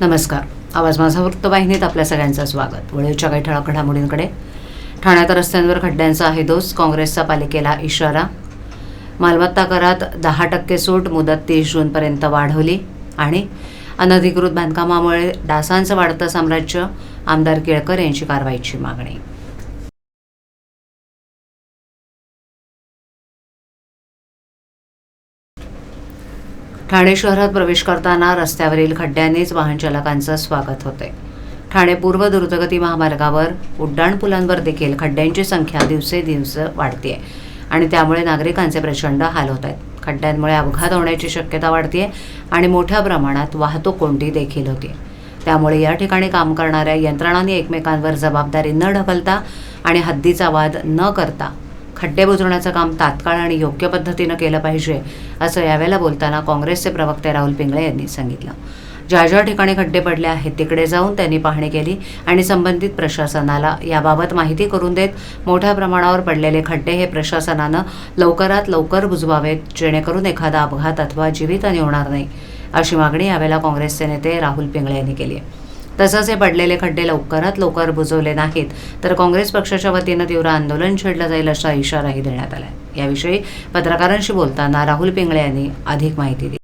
नमस्कार. आवाज माझा वृत्तवाहिनीत आपल्या सगळ्यांचं स्वागत. वेळेच्या काही ठळक घडामोडींकडे. ठाण्यात रस्त्यांवर खड्ड्यांचा आहे दोष. काँग्रेसचा पालिकेला इशारा. मालमत्ता करात दहा टक्के सूट मुदत तीस जूनपर्यंत वाढवली. आणि अनधिकृत बांधकामामुळे डासांचं वाढतं साम्राज्य आमदार केळकर यांची कारवाईची मागणी. ठाणे शहरात प्रवेश करताना रस्त्यावरील खड्ड्यांनीच वाहन चालकांचं स्वागत होते ठाणे पूर्व द्रुतगती महामार्गावर उड्डाणपुलांवर देखील खड्ड्यांची संख्या दिवसेदिवस वाढते आणि त्यामुळे नागरिकांचे प्रचंड हाल होत आहेत खड्ड्यांमुळे अपघात होण्याची शक्यता वाढते आणि मोठ्या प्रमाणात वाहतूक कोंडी देखील होते त्यामुळे या ठिकाणी काम करणाऱ्या यंत्रणांनी एकमेकांवर जबाबदारी न ढकलता आणि हद्दीचा वाद न करता खड्डे बुजवण्याचं काम तात्काळ आणि योग्य पद्धतीनं केलं पाहिजे असं यावेळेला बोलताना काँग्रेसचे प्रवक्ते राहुल पिंगळे यांनी सांगितलं. ज्या ज्या ठिकाणी खड्डे पडले आहेत तिकडे जाऊन त्यांनी पाहणी केली आणि संबंधित प्रशासनाला याबाबत माहिती करून देत मोठ्या प्रमाणावर पडलेले खड्डे हे प्रशासनानं लवकरात लवकर बुजवावेत जेणेकरून एखादा अपघात अथवा जीवितहानी होणार नाही अशी मागणी यावेळेला काँग्रेसचे नेते राहुल पिंगळे यांनी केली आहे. तसंच हे पडलेले खड्डे लवकरात लवकर बुजवले नाहीत. तर काँग्रेस पक्षाच्या वतीनं तीव्र आंदोलन छेडलं जाईल असा इशाराही देण्यात आला याविषयी पत्रकारांशी बोलताना राहुल पिंगळे यांनी अधिक माहिती दिली.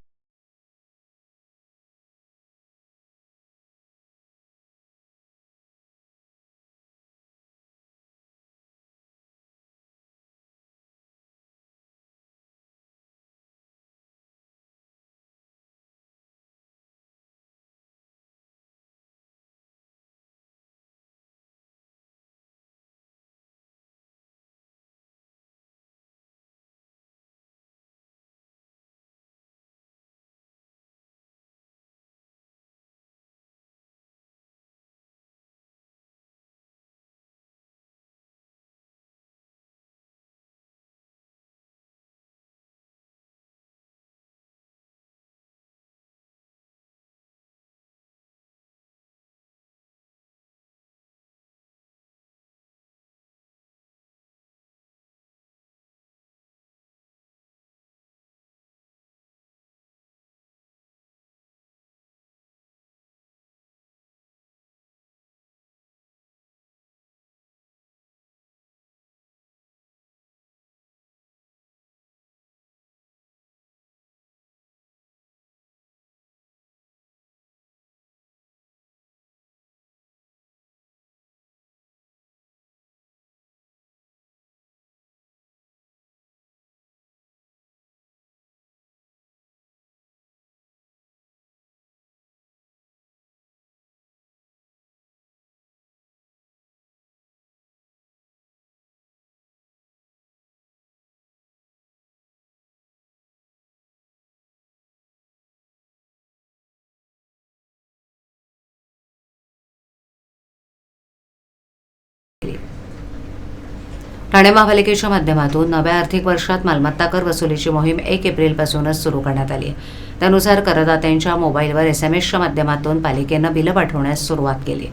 ठाणे महापालिकेच्या माध्यमातून नव्या आर्थिक वर्षात मालमत्ता कर वसुलीची मोहीम एक एप्रिलपासूनच सुरू करण्यात आली. आहे त्यानुसार करदात्यांच्या मोबाईलवर एस एम एसच्या माध्यमातून पालिकेनं बिलं पाठवण्यास सुरुवात केली.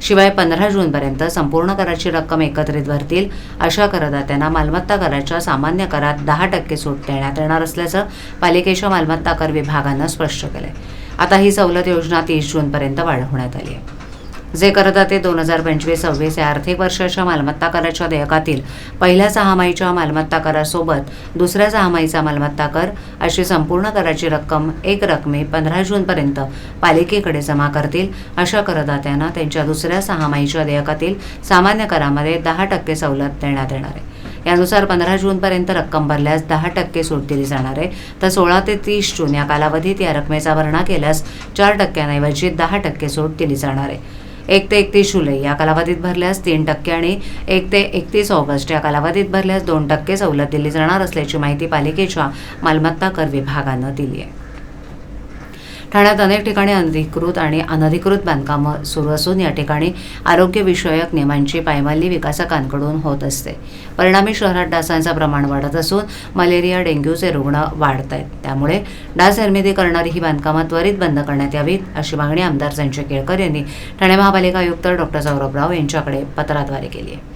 शिवाय पंधरा जूनपर्यंत संपूर्ण कराची रक्कम एकत्रित भरतील अशा करदात्यांना मालमत्ता कराच्या सामान्य करात दहा टक्के सूट देण्यात येणार असल्याचं पालिकेच्या मालमत्ता कर विभागानं स्पष्ट केलं आता ही सवलत योजना तीस जूनपर्यंत वाढवण्यात आली आहे. जे करदाते दोन हजार पंचवीस सव्वीस या आर्थिक वर्षाच्या मालमत्ता कराच्या देयकातील पहिल्या सहामाहीच्या मालमत्ता करासोबत दुसऱ्या सहामाहीचा मालमत्ता कर अशी संपूर्ण कराची रक्कम एक रकमे पंधरा जूनपर्यंत पालिकेकडे जमा करतील. अशा करदात्यांना त्यांच्या दुसऱ्या सहामाहीच्या देयकातील सामान्य करामध्ये दहा टक्के सवलत देण्यात येणार आहे. यानुसार पंधरा जूनपर्यंत रक्कम भरल्यास दहा टक्के सूट दिली जाणार आहे. तर सोळा ते तीस जून या कालावधीत या रकमेचा भरणा केल्यास चार टक्क्यांऐवजी दहा टक्के सूट दिली जाणार आहे. एक ते एकतीस जुलै. या कालावधीत भरल्यास तीन टक्के आणि एक ते एकतीस ऑगस्ट या कालावधीत भरल्यास दोन टक्के सवलत दिली जाणार असल्याची माहिती पालिकेच्या मालमत्ता कर विभागानं दिली आहे. ठाण्यात अनेक ठिकाणी अधिकृत आणि अनधिकृत बांधकामं सुरू असून या ठिकाणी आरोग्यविषयक नियमांची पायमल्ली विकासकांकडून होत असते. परिणामी शहरात डासांचं प्रमाण वाढत असून मलेरिया डेंग्यूचे रुग्ण वाढत आहेत. त्यामुळे डास निर्मिती करणारी ही बांधकामं त्वरित बंद करण्यात यावीत अशी मागणी आमदार संजय केळकर यांनी ठाणे महापालिका आयुक्त डॉक्टर सौरभ राव यांच्याकडे पत्राद्वारे केली आहे.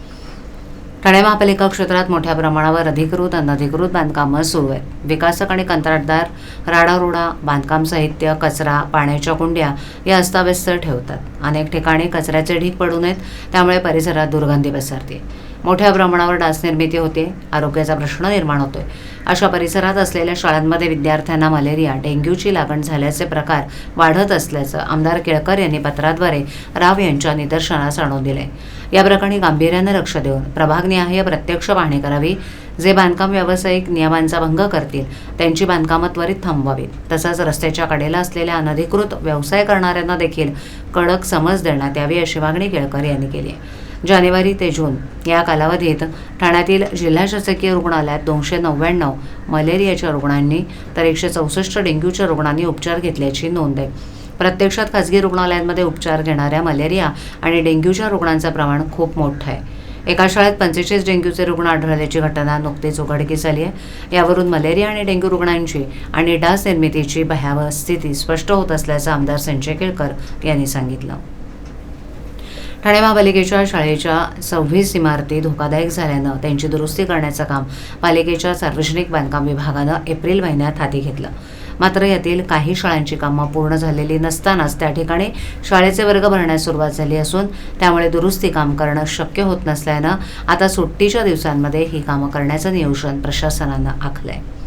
ठाणे महापालिका क्षेत्रात मोठ्या प्रमाणावर अधिकृत अनधिकृत बांधकामं सुरू आहेत. विकासक आणि कंत्राटदार राडारोडा बांधकाम साहित्य कचरा पाण्याच्या कुंड्या या अस्ताव्यस्त ठेवतात. अनेक ठिकाणी कचऱ्याचे ढीग पडू नयेत त्यामुळे परिसरात दुर्गंधी पसरते. मोठ्या प्रमाणावर डास निर्मिती होते आरोग्याचा प्रश्न निर्माण होतोय. अशा परिसरात असलेल्या शाळांमध्ये विद्यार्थ्यांना मलेरिया डेंग्यूची लागण झाल्याचे प्रकार वाढत असल्याचं आमदार केळकर यांनी पत्राद्वारे राव यांच्या निदर्शनास आणून दिले या प्रकरणी गांभीर्यानं लक्ष देऊन प्रभागनिहाय प्रत्यक्ष पाहणी करावी. जे बांधकाम व्यावसायिक नियमांचा भंग करतील त्यांची बांधकामं त्वरित थांबवावीत. तसंच रस्त्याच्या कडेला असलेल्या अनधिकृत व्यवसाय करणाऱ्यांना देखील कडक समज देण्यात यावी अशी मागणी केळकर यांनी केली आहे. जानेवारी ते जून या कालावधीत ठाण्यातील जिल्हा शासकीय रुग्णालयात दोनशे नव्याण्णव मलेरियाच्या रुग्णांनी तर एकशे चौसष्ट डेंग्यूच्या रुग्णांनी उपचार घेतल्याची नोंद आहे. प्रत्यक्षात खासगी रुग्णालयांमध्ये उपचार घेणाऱ्या मलेरिया आणि डेंग्यूच्या रुग्णांचं प्रमाण खूप मोठं आहे. एका शाळेत पंचेचाळीस डेंग्यूचे रुग्ण आढळल्याची घटना नुकतीच उघडकीस आली आहे. यावरून मलेरिया आणि डेंग्यू रुग्णांची आणि डास निर्मितीची भयावह स्थिती स्पष्ट होत असल्याचं आमदार संजय केळकर यांनी सांगितलं. ठाणे महापालिकेच्या शाळेच्या सव्वीस इमारती धोकादायक झाल्यानं त्यांची दुरुस्ती करण्याचं काम पालिकेच्या सार्वजनिक बांधकाम विभागानं एप्रिल महिन्यात हाती घेतलं. मात्र यातील काही शाळांची कामं पूर्ण झालेली नसतानाच त्या ठिकाणी शाळेचे वर्ग भरण्यास सुरुवात झाली असून त्यामुळे दुरुस्ती काम करणं शक्य होत नसल्यानं आता सुट्टीच्या दिवसांमध्ये ही कामं करण्याचं नियोजन प्रशासनानं आखलं आहे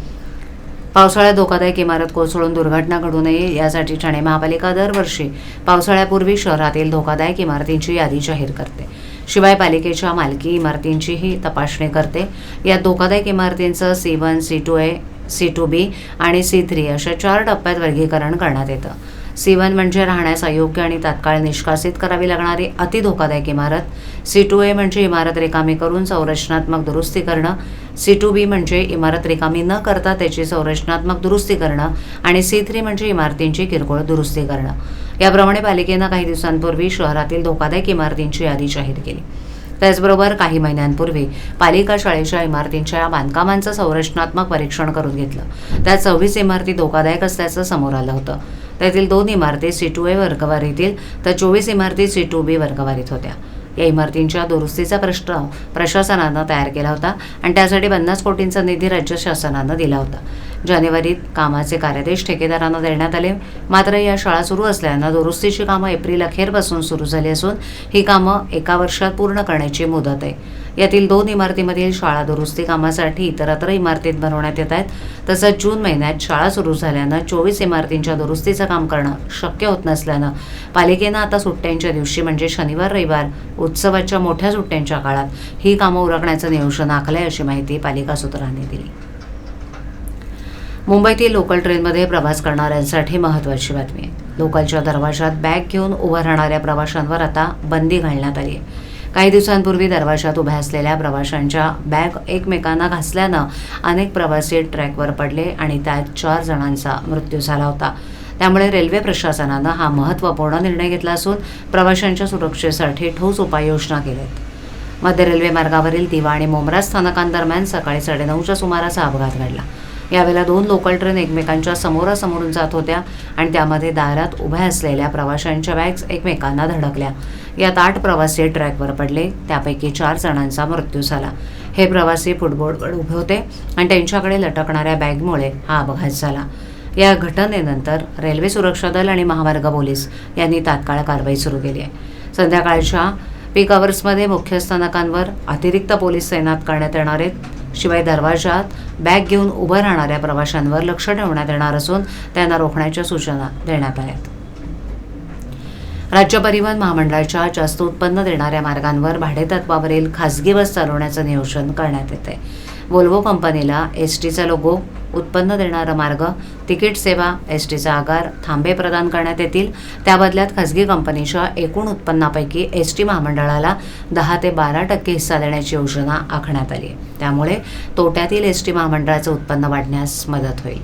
पावसाळ्यात धोकादायक इमारत कोसळून दुर्घटना घडू नये यासाठी ठाणे महापालिका दरवर्षी पावसाळ्यापूर्वी शहरातील धोकादायक इमारतींची यादी जाहीर करते. शिवाय पालिकेच्या मालकी इमारतींचीही तपासणी करते. यात धोकादायक इमारतींचं C one C two A C two B आणि सी थ्री अशा चार टप्प्यात वर्गीकरण करण्यात येतं. सी वन म्हणजे राहण्यास अयोग्य आणि तात्काळ निष्कासित करावी लागणारी अति धोकादायक इमारत. सी टू ए म्हणजे इमारत रिकामी करून संरचनात्मक दुरुस्ती करणं. सी टू बी म्हणजे इमारत रिकामी न करता त्याची संरचनात्मक दुरुस्ती करणं आणि सी थ्री म्हणजे इमारतींची किरकोळ दुरुस्ती करणं. याप्रमाणे पालिकेनं काही दिवसांपूर्वी शहरातील धोकादायक इमारतींची यादी जाहीर केली. त्याचबरोबर काही महिन्यांपूर्वी पालिका शाळेच्या इमारतींच्या बांधकामांचं संरचनात्मक परीक्षण करून घेतलं. त्यात सव्वीस इमारती धोकादायक असल्याचं समोर आलं होतं. त्यातील दोन इमारती सी टू ए वर्गवारीतील तर चोवीस इमारती सी टू बी वर्गवारीत होत्या. या इमारतींच्या दुरुस्तीचा प्रश्न प्रशासनानं तयार केला होता आणि त्यासाठी पन्नास कोटींचा निधी राज्य शासनानं दिला होता. जानेवारीत कामाचे कार्यादेश ठेकेदारांना देण्यात आले. मात्र या शाळा सुरू असल्यानं दुरुस्तीची कामं एप्रिल अखेरपासून सुरू झाली असून ही कामं एका वर्षात पूर्ण करण्याची मुदत आहे. यातील दोन इमारतीमधील शाळा दुरुस्ती कामासाठी इतरत्र इमारतीत बनवण्यात येत आहेत. तसंच जून महिन्यात शाळा सुरू झाल्यानं चोवीस इमारतींच्या दुरुस्तीचं काम करणं शक्य होत नसल्यानं पालिकेनं आता सुट्ट्यांच्या दिवशी म्हणजे शनिवार रविवार उत्सवाच्या मोठ्या सुट्ट्यांच्या काळात ही कामं उरकण्याचं नियोजन आहे अशी माहिती पालिका सूत्रांनी दिली. मुंबईतील लोकल ट्रेनमध्ये प्रवास करणाऱ्यांसाठी महत्त्वाची बातमी. आहे लोकलच्या दरवाजात बॅग घेऊन उभं राहणाऱ्या प्रवाशांवर आता बंदी घालण्यात आली आहे. काही दिवसांपूर्वी दरवाजात उभ्या असलेल्या प्रवाशांच्या बॅग एकमेकांना घासल्यानं अनेक प्रवासी ट्रॅकवर पडले आणि त्यात चार जणांचा मृत्यू झाला होता. त्यामुळे रेल्वे प्रशासनानं हा महत्त्वपूर्ण निर्णय घेतला असून प्रवाशांच्या सुरक्षेसाठी ठोस उपाययोजना केल्यात. मध्य रेल्वे मार्गावरील दिवा आणि मोमरा स्थानकांदरम्यान सकाळी साडेनऊच्या सुमारास अपघात घडला. यावेळेला दोन लोकल ट्रेन एकमेकांच्या समोरासमोरून जात होत्या आणि त्यामध्ये दारात उभ्या असलेल्या प्रवाशांच्या बॅग्स एकमेकांना धडकल्या. यात आठ प्रवासी ट्रॅकवर पडले. त्यापैकी चार जणांचा मृत्यू झाला. हे प्रवासी फुटबॉलवर उभे होते आणि त्यांच्याकडे लटकणाऱ्या बॅगमुळे हा अपघात झाला. या घटनेनंतर रेल्वे सुरक्षा दल आणि महामार्ग पोलीस यांनी तात्काळ कारवाई सुरू केली आहे. संध्याकाळच्या पीक अवर्समध्ये मुख्य स्थानकांवर अतिरिक्त पोलीस तैनात करण्यात येणार आहेत. शिवाय दरवाजात बॅग घेऊन उभं राहणाऱ्या प्रवाशांवर लक्ष ठेवण्यात येणार असून त्यांना रोखण्याच्या सूचना देण्यात आल्यात राज्य परिवहन महामंडळाच्या जास्त उत्पन्न देणाऱ्या मार्गांवर भाडेतत्वावरील खासगी बस चालवण्याचं नियोजन करण्यात येते वोल्वो कंपनीला एस टीचा लोगो उत्पन्न देणारा मार्ग तिकीट सेवा एस टीचा आगार थांबे प्रदान करण्यात येतील. त्या बदल्यात खासगी कंपनीच्या एकूण उत्पन्नापैकी एस टी महामंडळाला दहा ते बारा टक्के हिस्सा देण्याची योजना आखण्यात आली आहे. त्यामुळे तोट्यातील एस टी महामंडळाचं उत्पन्न वाढण्यास मदत होईल.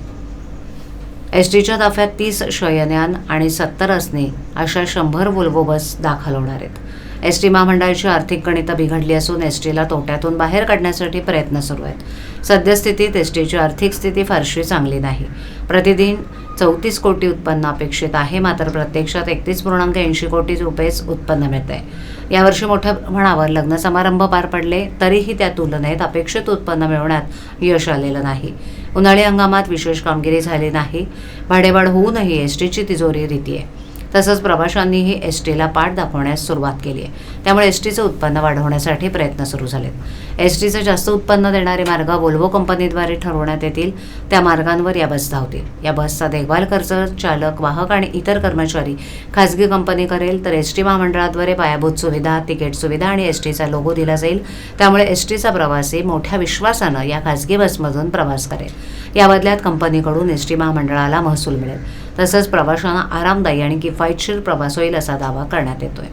एस टीच्या ताफ्यात तीस शयनयान आणि सत्तर असणे अशा शंभर वोल्वो बस दाखल होणार आहेत. एस टी महामंडळाची आर्थिक गणितं बिघडली असून एस टीला तोट्यातून बाहेर काढण्यासाठी प्रयत्न सुरू आहेत. सद्यस्थितीत एस टीची आर्थिक स्थिती फारशी चांगली नाही. प्रतिदिन चौतीस कोटी उत्पन्न अपेक्षित आहे मात्र प्रत्यक्षात एकतीस पूर्णांक ऐंशी कोटी रुपयेच उत्पन्न मिळत आहे यावर्षी मोठ्या प्रमाणावर लग्न समारंभ पार पडले तरीही त्या तुलनेत अपेक्षित उत्पन्न मिळवण्यात यश आलेलं नाही. उन्हाळी हंगामात विशेष कामगिरी झाली नाही. भाडेवाढ होऊनही एस टीची तिजोरी रीती आहे तसंच प्रवाशांनीही एस टीला पाठ दाखवण्यास सुरुवात केली आहे. त्यामुळे एस टीचं उत्पन्न वाढवण्यासाठी प्रयत्न सुरू झालेत. एस टीचं जास्त उत्पन्न देणारे मार्ग वोल्वो कंपनीद्वारे ठरवण्यात येतील. त्या मार्गांवर या बस धावतील या बसचा देखभाल खर्च चालक वाहक आणि इतर कर्मचारी खाजगी कंपनी करेल तर एस टी महामंडळाद्वारे पायाभूत सुविधा तिकीट सुविधा आणि एस टीचा लोगो दिला जाईल. त्यामुळे एस टीचा प्रवासी मोठ्या विश्वासानं या खाजगी बसमधून प्रवास करेल. या बदल्यात कंपनीकडून एस टी महामंडळाला महसूल मिळेल. तसंच प्रवाशांना आरामदायी आणि किफायतशीर प्रवास होईल असा दावा करण्यात येतोय.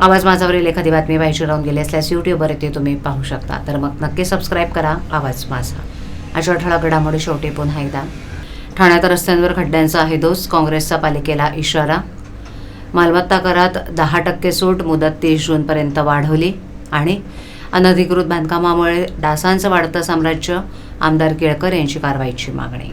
आवाज माझावरील एखादी बातमी पाहिजे राहून गेली असल्यास यूट्यूबवर येते तुम्ही पाहू शकता. तर मग नक्की सबस्क्राईब करा. आवाज माझा. अशा ठळक घडामोडी शेवटी पुन्हा एकदा. ठाण्यात रस्त्यांवर खड्ड्यांचा आहे दोष. काँग्रेसचा पालिकेला इशारा. मालमत्ता करात दहा टक्के सूट मुदत तीस जूनपर्यंत वाढवली. आणि अनधिकृत बांधकामामुळे डासांचं वाढतं साम्राज्य आमदार केळकर यांची कारवाईची मागणी.